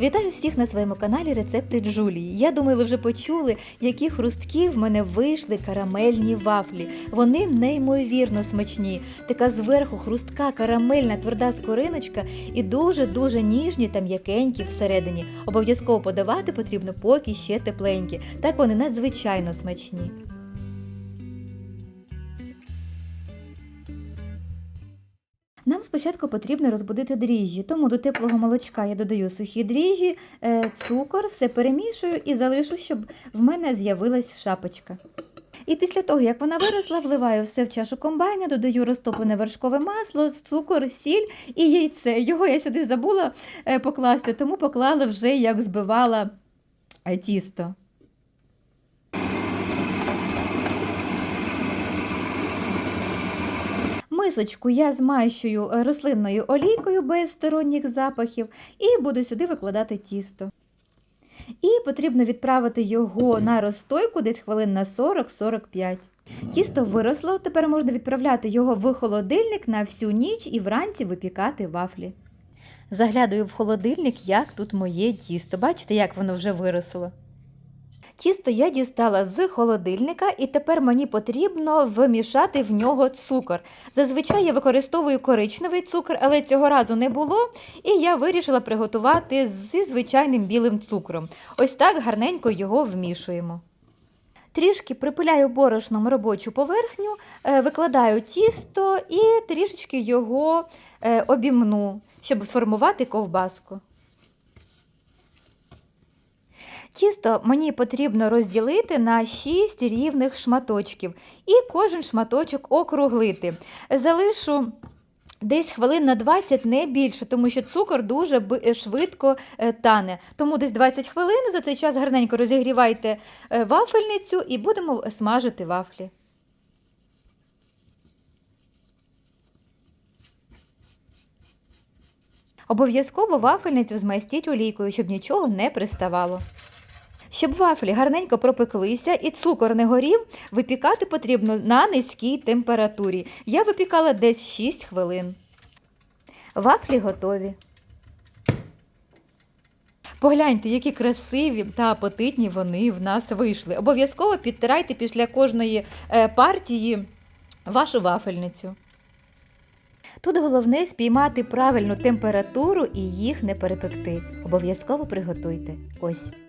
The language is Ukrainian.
Вітаю всіх на своєму каналі Рецепти Джулії. Я думаю, ви вже почули, які хрусткі в мене вийшли карамельні вафлі. Вони неймовірно смачні. Така зверху хрустка, карамельна, тверда скориночка і дуже-дуже ніжні та м'якенькі всередині. Обов'язково подавати потрібно, поки ще тепленькі. Так вони надзвичайно смачні. Нам спочатку потрібно розбудити дріжджі, тому до теплого молочка я додаю сухі дріжджі, е, цукор, все перемішую і залишу, щоб в мене з'явилась шапочка. І після того, як вона виросла, вливаю все в чашу комбайна, додаю розтоплене вершкове масло, цукор, сіль і яйце. Його я сюди забула е, покласти, тому поклала вже як збивала е, тісто. Мисочку я змащую е, рослинною олійкою без сторонніх запахів і буду сюди викладати тісто. І потрібно відправити його на розстойку десь хвилин на 40-45. Тісто виросло, тепер можна відправляти його в холодильник на всю ніч і вранці випікати вафлі. Заглядаю в холодильник, як тут моє тісто. Бачите, як воно вже виросло. Тісто я дістала з холодильника, і тепер мені потрібно вмішати в нього цукор. Зазвичай я використовую коричневий цукор, але цього разу не було, і я вирішила приготувати зі звичайним білим цукром. Ось так гарненько його вмішуємо. Трішки припиляю борошном робочу поверхню, е, викладаю тісто і трішечки його е, обімну, щоб сформувати ковбаску. Тісто мені потрібно розділити на 6 рівних шматочків і кожен шматочок округлити. Залишу десь хвилин на 20, не більше, тому що цукор дуже швидко е, тане. Тому десь 20 хвилин за цей час гарненько розігрівайте е, вафельницю і будемо смажити вафлі. Обов'язково вафельницю змастіть олійкою, щоб нічого не приставало. Щоб вафлі гарненько пропеклися і цукор не горів, випікати потрібно на низькій температурі. Я випікала десь 6 хвилин. Вафлі готові. Погляньте, які красиві та апетитні вони в нас вийшли. Обов'язково підтирайте після кожної е, партії вашу вафельницю. Тут головне спіймати правильну температуру і їх не перепекти. Обов'язково приготуйте. Ось.